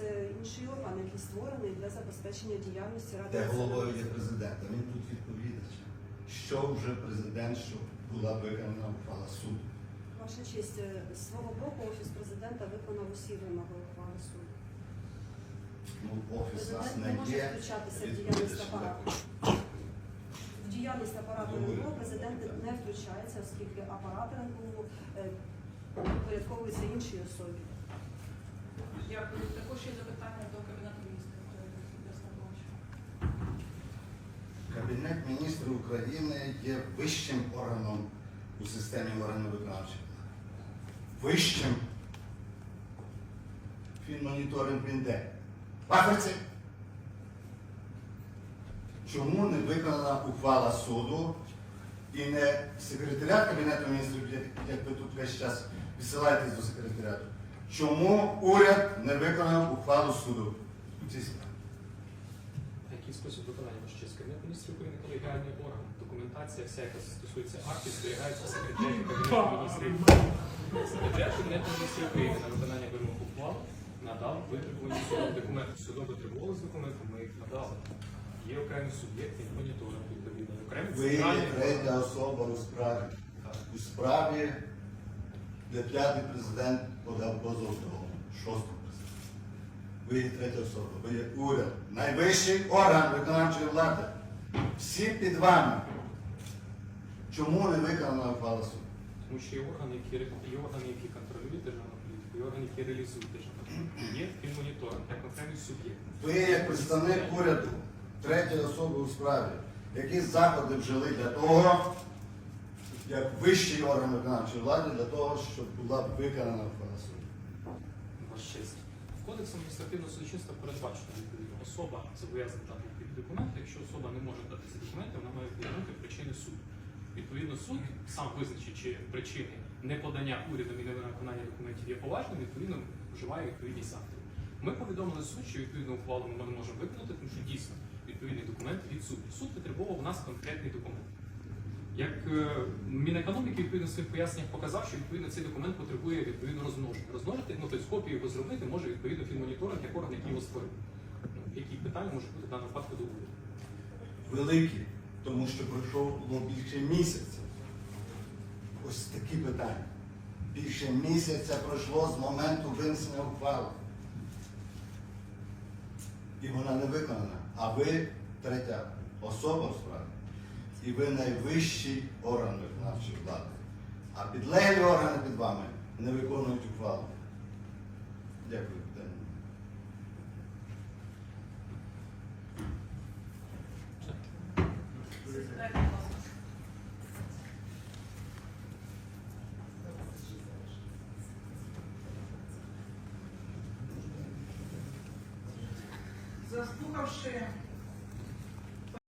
це інший орган, який створений для забезпечення діяльності ради. Де головою є національної президент, а він тут відповідач. Що вже президент, що була виконана ухвала суду? Ваша честь, е, з свого боку офіс президента виконав усі вимоги ухвали суду. Ну, офіс нас не не може є втручатися в діяльність апарату. В діяльність апарату РНБО президент не втручається, оскільки апарат РНБО е, підпорядковується іншій особі. Також є запитання до Кабінету міністрів. Кабінет міністрів України є вищим органом у системі органів виконавчої влади. Вищим. Фінмоніторинг він де? В Африці? Чому не виконана ухвала суду і не секретаріат Кабінету міністрів, як ви тут весь час відсилаєтесь до секретаріату? Чому уряд не виконав ухвалу суду у цій справі? Який спосіб виконання ваш честь? Кабінет міністрів України колегіальний орган. Документація, вся, яка стосується актів, зберігається в секретарі Кабінету міністрів. Секретаріат Кабінету міністрів України на виконання вимог ухвал надав витребувані судові документи. Судове требували з документами, ми їх надали. Є окремі суб'єкти моніторинг відповідно. Окремі Ви є центральні третя особа у справі. У справі, де п'ятий президент подав позов до шостого президента. Ви є третя особа, ви є уряд, найвищий орган виконавчої влади. Всі під вами. Чому не виконана ухвала суду? Тому що є органи, які є органи, які контролюють державну політику, є органи, які реалізують державну політику. Є фінмоніторинг, як окремий суб'єкт. Ви як представник уряду, третя особа у справі, які заходи вжили для того, як вищий орган виконавчої влади, для того, щоб була виконана ухвала суду. В кодексі адміністративного судочинства передбачено відповідно особа зобов'язана дати відповідні документи. Якщо особа не може дати ці документи, вона має повернути причини суду. Відповідно, суд сам визначить, чи причини неподання урядом і невиконання документів є поважним, відповідно вживає відповідні заходи. Ми повідомили суд, що відповідну ухвалу ми не можемо виконати, тому що дійсно відповідний документ від суду. Суд витребував у нас конкретний документ. Як е, Мінекономіки відповідно своїх поясненнях показав, що відповідно цей документ потребує відповідно розмноження. Розмножити, ну тобто копію його зробити може відповідно фінмоніторинг, як орган, який його створив. Ну, які питання можуть бути в даному випадку до уряду. великі, тому що пройшло було більше місяця. Ось такі питання. Більше місяця пройшло з моменту винесення ухвали. І вона не виконана. А ви третя особа в справі. І ви найвищий орган виконавчої влади. А підлеглі органи під вами не виконують ухвалу. Дякую. Заслухавши